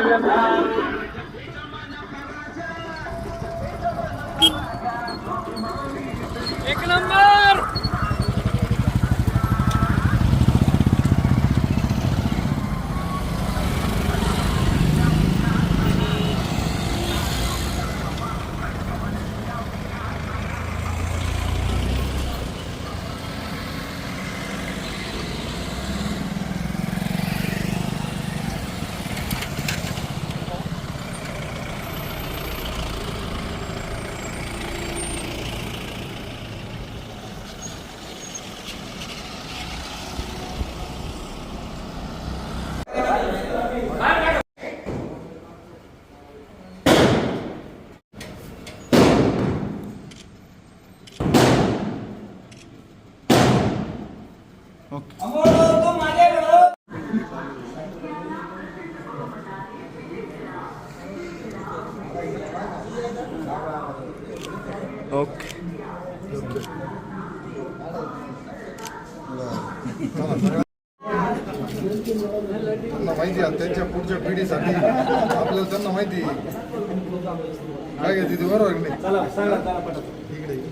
Gracias. त्यांना माहिती आहे त्यांच्या पुढच्या पिढीसाठी आपल्याला त्यांना माहिती आहे. काय घेते ती बरोबर की नाही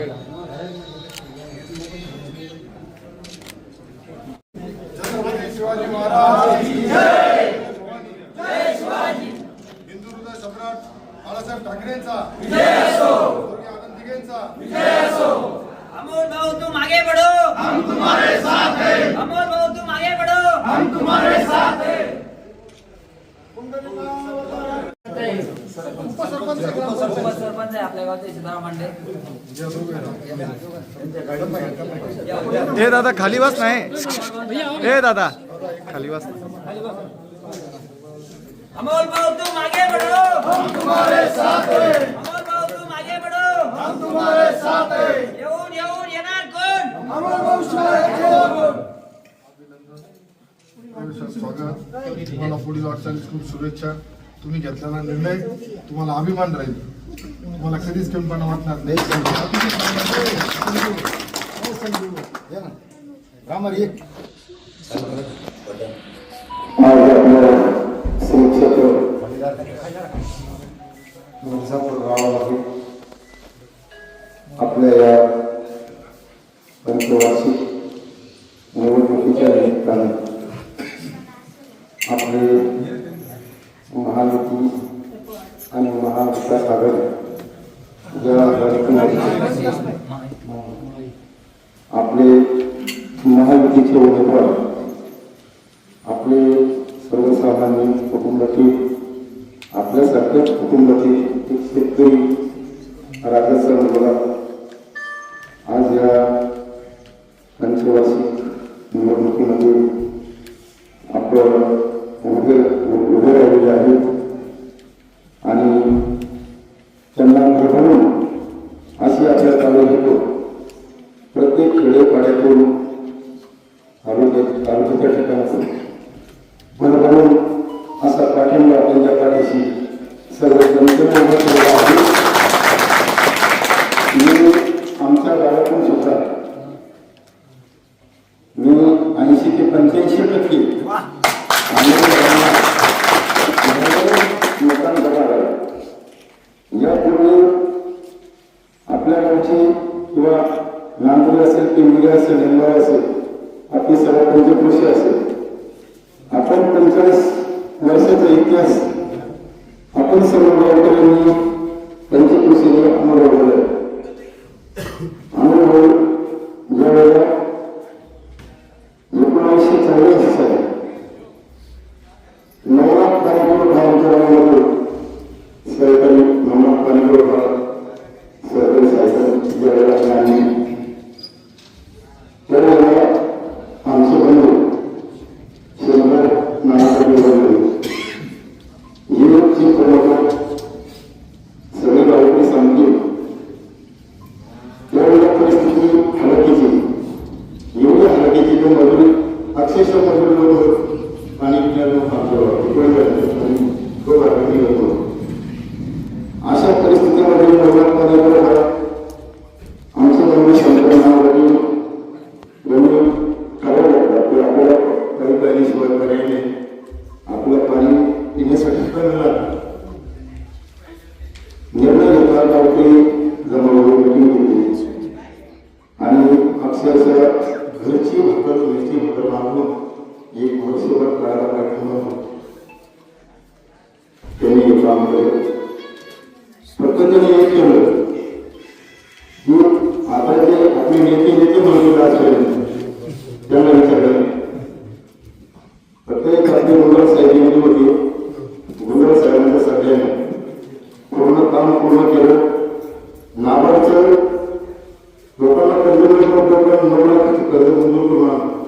ये. शिवाजी महाराज हिंदू हृदय सम्राट बाळासाहेब ठाकरेंचा. आनंद दिघेंचा. अमोल भाऊ तुम आगे बढ़ो हम तुम्हारे साथ हैं। अमोल भाऊ तुम आगे बढ़ो उपसरपंच सरपंच आहे आपल्या गावचे सिद्धाराम मांडे ए दादा खाली बस नाही. ए दादा. खाली बस. अमोल भाऊ तुम आगे बढ़ो हम तुम्हारे साथ हैं. अमोल भाऊ तुम आगे बढ़ो हम तुम्हारे साथ हैं. येऊन येऊन येणार कोण? आयुष्यात स्वागत. तुम्हाला पुढील वाटचालीस खूप शुभेच्छा. तुम्ही घेतलेला निर्णय तुम्हाला अभिमान राहील. तुम्हाला कधीच कमीपणा वाटणार नाही. आज गावामध्ये आपल्या या पंचवार्षिक निवडणुकीच्या निमित्ताने आपले महायुती आणि महाविकास आघाडी या लढतीमध्ये आपले महायुतीचे उमेदवार आपले सर्वसामान्य कुटुंबातील आपल्यासारख्याच कुटुंबातील एक शेतकरी राजस्थान मुलगा आज या पंचवार्षिक निवडणुकीमध्ये आपण असेल असेल आपली सगळ्या पंचकृषी असेल आपण पंचवीस वर्षाचा इतिहास आपण सर्व गावकऱ्यांनी निर्णय मिटिंग घेतली आणि अक्षरशः घरची भाकर घरची भाकर मागून एक वर्षभर करायला पाठवून त्यांनी हे काम केलं. फक्त हे केलं. की आता जे आपले नेते नेते म्हणून त्यांना विचारलं. प्रत्येक आपली होती गुंडळ साहेबांच्या काम पूर्ण केलं नाबार्डचं लोकांना कर्ज मिळतो नऊ लाखाची कर्ज मंजूर करून